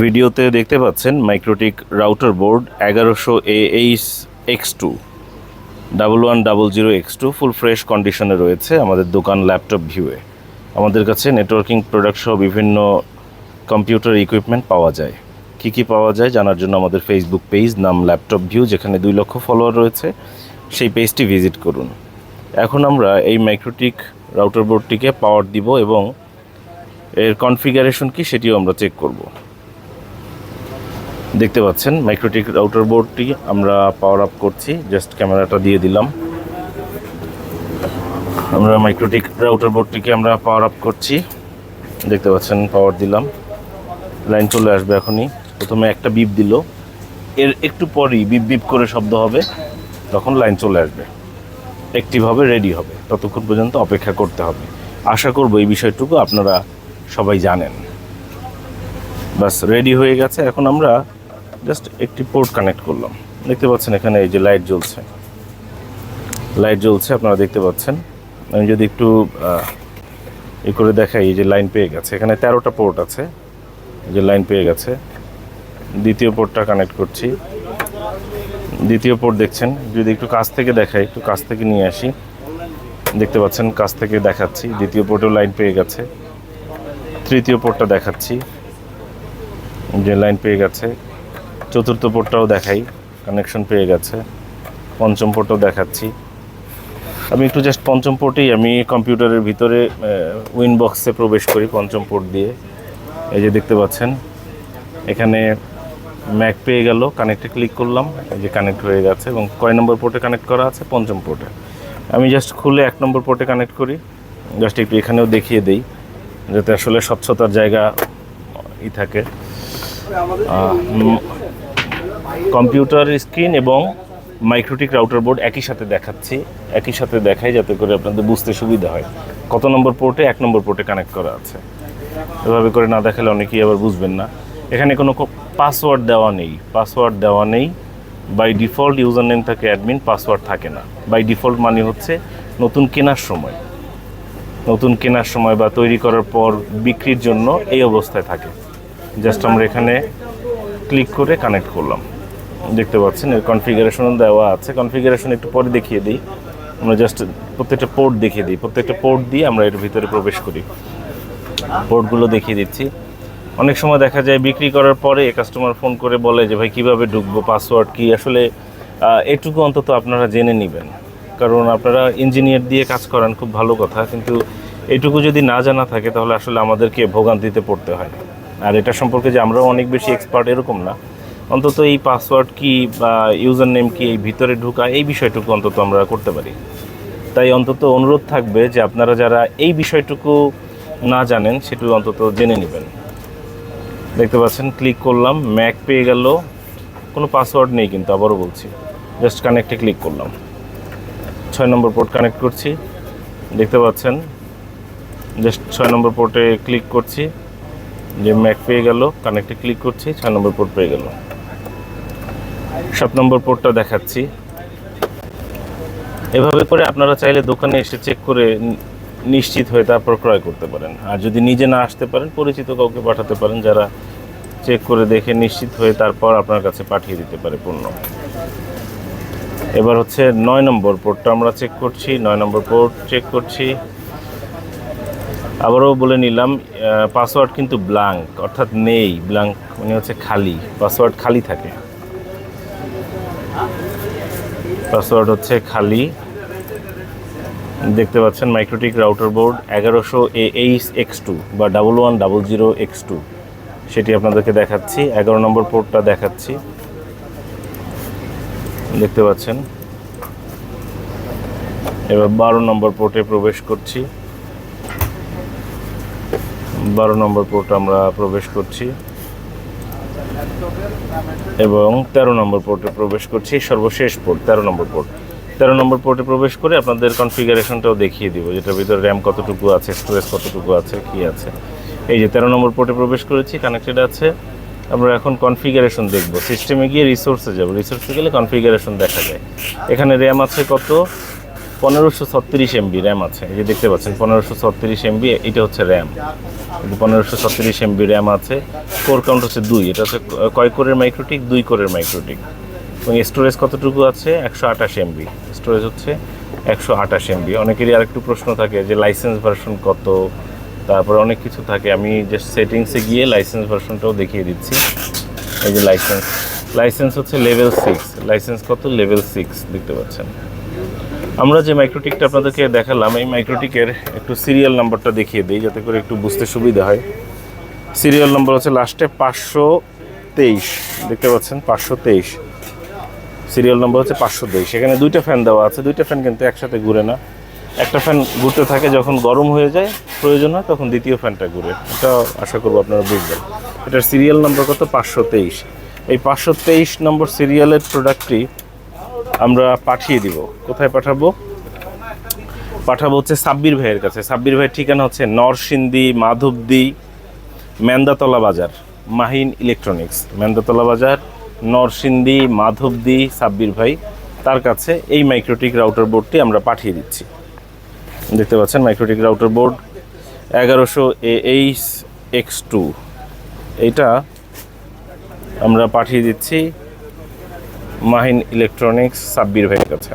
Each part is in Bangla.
ভিডিওতে দেখতে পাচ্ছেন মাইক্রোটিক রাউটার বোর্ড এগারোশো A H X two double one double zero X two full fresh কন্ডিশনে রয়েছে আমাদের দোকান ল্যাপটপ ভিউয়ে আমাদের কাছে নেটওয়ার্কিং প্রোডাক্ট সহ বিভিন্ন কম্পিউটার ইকুইপমেন্ট পাওয়া যায়। কি কি পাওয়া যায় জানার জন্য আমাদের ফেসবুক পেজ নাম ল্যাপটপ ভিউ যেখানে দুই লক্ষ ফলোয়ার রয়েছে, সেই পেজটি ভিজিট করুন। এখন আমরা এই মাইক্রোটিক রাউটার বোর্ডটিকে পাওয়ার দিব এবং এর কনফিগারেশন কি সেটিও আমরা চেক করব। দেখতে পাচ্ছেন মাইক্রোটিক রাউটার বোর্ডটি আমরা পাওয়ার আপ করছি জাস্ট ক্যামেরাটা দিয়ে দিলাম। আমরা মাইক্রোটিক রাউটার বোর্ডটিকে আমরা পাওয়ার আপ করছি। দেখতে পাচ্ছেন পাওয়ার দিলাম। লাইন চলে আসবে এখনই। প্রথমে একটা বিপ দিল। এর একটু পরই বিপ বিপ করে শব্দ হবে, তখন লাইন চলে আসবে। একটিভাবে রেডি হবে। ততক্ষণ পর্যন্ত অপেক্ষা করতে হবে। আশা করব এই বিষয়টুকু আপনারা সবাই জানেন। বাস রেডি হয়ে গেছে। এখন আমরা জাস্ট একটি পোর্ট কানেক্ট করলাম। দেখতে পাচ্ছেন এখানে এই যে লাইট জ্বলছে। লাইট জ্বলছে, আপনারা দেখতে পাচ্ছেন। আমি যদি একটু ই করে দেখাই, এই যে লাইন পেয়ে গেছে। এখানে তেরোটা পোর্ট আছে। এই যে লাইন পেয়ে গেছে। দ্বিতীয় পোর্টটা কানেক্ট করছি। দ্বিতীয় পোর্ট দেখছেন। যদি একটু কাছ থেকে দেখাই, একটু কাছ থেকে নিয়ে আসি। দেখতে পাচ্ছেন, কাছ থেকে দেখাচ্ছি। দ্বিতীয় পোর্টেও লাইন পেয়ে গেছে। তৃতীয় পোর্টটা দেখাচ্ছি। যে লাইন পেয়ে গেছে। চতুর্থ পোর্টটাও দেখাই কানেকশন পেয়ে গেছে। পঞ্চম পোর্টও দেখাচ্ছি। আমি একটু জাস্ট পঞ্চম পোর্টেই আমি কম্পিউটারের ভিতরে উইন বক্সে প্রবেশ করি পঞ্চম পোর্ট দিয়ে। এই যে দেখতে পাচ্ছেন এখানে ম্যাক পেয়ে গেল কানেক্টে ক্লিক করলাম এই যে কানেক্ট হয়ে গেছে এবং কয় নম্বর পোর্টে কানেক্ট করা আছে? পঞ্চম পোর্টে আমি জাস্ট খুলে এক নম্বর পোর্টে কানেক্ট করি জাস্ট একটু এখানেও দেখিয়ে দিই যাতে আসলে স্বচ্ছতার জায়গা ই থাকে। কম্পিউটার স্ক্রিন এবং মাইক্রোটিক রাউটার বোর্ড একই সাথে দেখাচ্ছি, একই সাথে দেখাই যাতে করে আপনাদের বুঝতে সুবিধা হয়। কত নম্বর পোর্টে এক নম্বর পোর্টে কানেক্ট করা আছে। এভাবে করে না দেখালে অনেকেই আবার বুঝবেন না। এখানে কোনো পাসওয়ার্ড দেওয়া নেই। পাসওয়ার্ড দেওয়া নেই। বাই ডিফল্ট ইউজার নেম থাকে অ্যাডমিন পাসওয়ার্ড থাকে না। বাই ডিফল্ট মানে হচ্ছে নতুন কেনার সময়। নতুন কেনার সময় বা তৈরি করার পর বিক্রির জন্য এই অবস্থায় থাকে। জাস্ট আমরা এখানে ক্লিক করে কানেক্ট করলাম। দেখতে পাচ্ছেন, এর কনফিগারেশন দেওয়া আছে। কনফিগারেশন একটু পরে দেখিয়ে দিই। আমরা জাস্ট প্রত্যেকটা পোর্ট দেখিয়ে দিই। প্রত্যেকটা পোর্ট দিয়ে আমরা এর ভিতরে প্রবেশ করি। পোর্টগুলো দেখিয়ে দিচ্ছি। অনেক সময় দেখা যায় বিক্রি করার পরে কাস্টমার ফোন করে বলে যে, ভাই, কীভাবে ঢুকবো? পাসওয়ার্ড কি? আসলে এটুকু অন্তত আপনারা জেনে নেবেন। কারণ আপনারা ইঞ্জিনিয়ার দিয়ে কাজ করান, খুব ভালো কথা। কিন্তু এটুকু যদি না জানা থাকে, তাহলে আসলে আমাদেরকে ভোগান্তিতে পড়তে হয়। আর এটা সম্পর্কে যে আমরাও অনেক বেশি এক্সপার্ট এরকম না। অন্তত এই পাসওয়ার্ড কি বা ইউজার নেম কি এই ভিতরে ঢুকা, এই বিষয়টুকু অন্তত আমরা করতে পারি। তাই অন্তত অনুরোধ থাকবে যে আপনারা যারা এই বিষয়টুকু না জানেন সেটু অন্তত জেনে নেবেন। দেখতে পাচ্ছেন ক্লিক করলাম ম্যাক পেয়ে গেল। কোনো পাসওয়ার্ড নেই কিন্তু, আবারও বলছি। জাস্ট কানেক্টে ক্লিক করলাম। ছয় নম্বর পোর্ট কানেক্ট করছি। দেখতে পাচ্ছেন জাস্ট ছয় নম্বর পোর্টে ক্লিক করছি। যে ম্যাক পেয়ে গেল কানেক্টে ক্লিক করছি, ছয় নম্বর পোর্ট পেয়ে গেল। সাত নম্বর পোর্টটা দেখাচ্ছি। এভাবে করে আপনারা চাইলে দোকানে এসে চেক করে নিশ্চিত হয়ে তারপর ক্রয় করতে পারেন। আর যদি নিজে না আসতে পারেন, পরিচিত কাউকে পাঠাতে পারেন যারা চেক করে দেখে নিশ্চিত হয়ে তারপর আপনার কাছে পাঠিয়ে দিতে পারে পণ্য। এবার হচ্ছে নয় নম্বর পোর্টটা আমরা চেক করছি, নয় নম্বর পোর্ট চেক করছি। আবারও বলে নিলাম পাসওয়ার্ড কিন্তু ব্ল্যাঙ্ক অর্থাৎ নেই। ব্ল্যাঙ্ক মানে হচ্ছে খালি পাসওয়ার্ড খালি থাকে। পাসওয়ার্ড হচ্ছে খালি। দেখতে পাচ্ছেন মাইক্রোটিক রাউটার বোর্ড এগারোশো এইচ এক্স টু বা double one double zero X two. সেটি আপনাদেরকে দেখাচ্ছি। এগারো নম্বর পোর্টটা দেখাচ্ছি। দেখতে পাচ্ছেন। এবার বারো নম্বর পোর্টে প্রবেশ করছি। বারো নম্বর পোর্ট আমরা প্রবেশ করছি। এবং তেরো নম্বর পোর্টে প্রবেশ করছি, সর্বশেষ পোর্ট তেরো নম্বর পোর্ট তেরো নম্বর পোর্টে প্রবেশ করে আপনাদের কনফিগারেশনটাও দেখিয়ে দিব, যেটার ভিতরে র্যাম কতটুকু আছে স্টোরেজ কতটুকু আছে, কি আছে। এই যে তেরো নম্বর পোর্টে প্রবেশ করেছি কানেক্টেড আছে। আমরা এখন কনফিগারেশন দেখব। সিস্টেমে গিয়ে রিসোর্সে যাব। রিসোর্সে গেলে কনফিগারেশন দেখা যায়। এখানে র্যাম আছে কত? পনেরোশো ছত্রিশ এমবি র্যাম আছে। এই যে দেখতে পাচ্ছেন, পনেরোশো ছত্রিশ এমবি, এটা হচ্ছে র্যাম। পনেরোশো ছত্রিশ এমবি র্যাম আছে। কোর কাউন্ট হচ্ছে দুই। এটা হচ্ছে কয় কোরের মাইক্রোটিক দুই কোরের মাইক্রোটিক এবং স্টোরেজ কতটুকু আছে? একশো আঠাশ এমবি। স্টোরেজ হচ্ছে একশো আঠাশ এমবি। অনেকেরই আরেকটু প্রশ্ন থাকে যে লাইসেন্স ভার্সন কত? তারপরে অনেক কিছু থাকে। আমি জাস্ট সেটিংসে গিয়ে লাইসেন্স ভার্সনটাও দেখিয়ে দিচ্ছি। এই যে লাইসেন্স লাইসেন্স হচ্ছে লেভেল সিক্স লাইসেন্স কত? লেভেল সিক্স দেখতে পাচ্ছেন। আমরা যে মাইক্রোটিকটা আপনাদেরকে দেখালাম, এই মাইক্রোটিকের একটু সিরিয়াল নাম্বারটা দেখিয়ে দিই, যাতে করে একটু বুঝতে সুবিধা হয়। সিরিয়াল নাম্বার হচ্ছে লাস্টে পাঁচশো তেইশ, দেখতে পাচ্ছেন, পাঁচশো তেইশ। সিরিয়াল নাম্বার হচ্ছে পাঁচশো তেইশ। এখানে দুইটা ফ্যান দেওয়া আছে, দুইটা ফ্যান কিন্তু একসাথে ঘুরে না। একটা ফ্যান ঘুরতে থাকে যখন গরম হয়ে যায়, প্রয়োজন হয়, তখন দ্বিতীয় ফ্যানটা ঘুরে। এটা আশা করব আপনারা বুঝবেন। এটার সিরিয়াল নাম্বার কত? পাঁচশো তেইশ। এই পাঁচশো তেইশ নম্বর সিরিয়ালের প্রোডাক্টটি আমরা পাঠিয়ে দিব। কোথায় পাঠাবো? পাঠাবো হচ্ছে সাব্বির ভাইয়ের কাছে। সাব্বির ভাইয়ের ঠিকানা হচ্ছে নরসিংদী, মাধবদী, মেন্দাতলা বাজার, মাহিন ইলেকট্রনিক্স। মেন্দাতলা বাজার, নরসিংদী, মাধবদী, সাব্বির ভাই, তার কাছে এই মাইক্রোটিক রাউটার বোর্ডটি আমরা পাঠিয়ে দিচ্ছি। দেখতে পাচ্ছেন মাইক্রোটিক রাউটার বোর্ড এগারোশো এইচ এক্স টু। এইটা আমরা পাঠিয়ে দিচ্ছি। মাহিন ইলেকট্রনিক্স সাব্বির ভাইয়ের কাছে।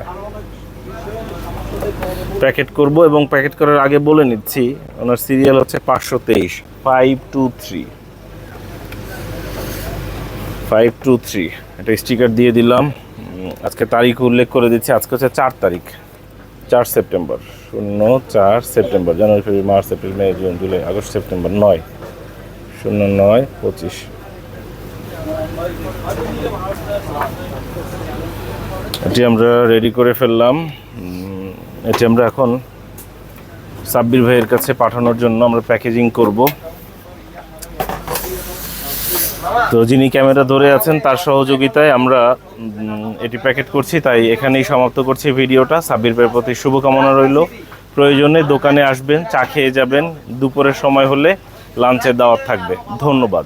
প্যাকেট করব এবং প্যাকেট করার আগে বলে নিচ্ছি, ওনার সিরিয়াল হচ্ছে পাঁচশো তেইশ five two three five two three একটা স্টিকার দিয়ে দিলাম। আজকে তারিখ উল্লেখ করে দিচ্ছি, আজকে হচ্ছে চার তারিখ, চার সেপ্টেম্বর, শূন্য চার September, January, February, March, April, May, June, July, August, September, নয়, শূন্য নয়, পঁচিশ। এটি আমরা রেডি করে ফেললাম। এটি আমরা এখন সাব্বির ভাইয়ের কাছে পাঠানোর জন্য আমরা প্যাকেজিং করব। তো যিনি ক্যামেরা ধরে আছেন, তার সহযোগিতায় আমরা এটি প্যাকেট করছি। তাই এখানেই সমাপ্ত করছি ভিডিওটা। সাব্বির ভাইয়ের প্রতি শুভকামনা রইল। প্রয়োজনে দোকানে আসবেন, চা খেয়ে যাবেন। দুপুরের সময় হলে লাঞ্চের দাওয়াত থাকবে। ধন্যবাদ।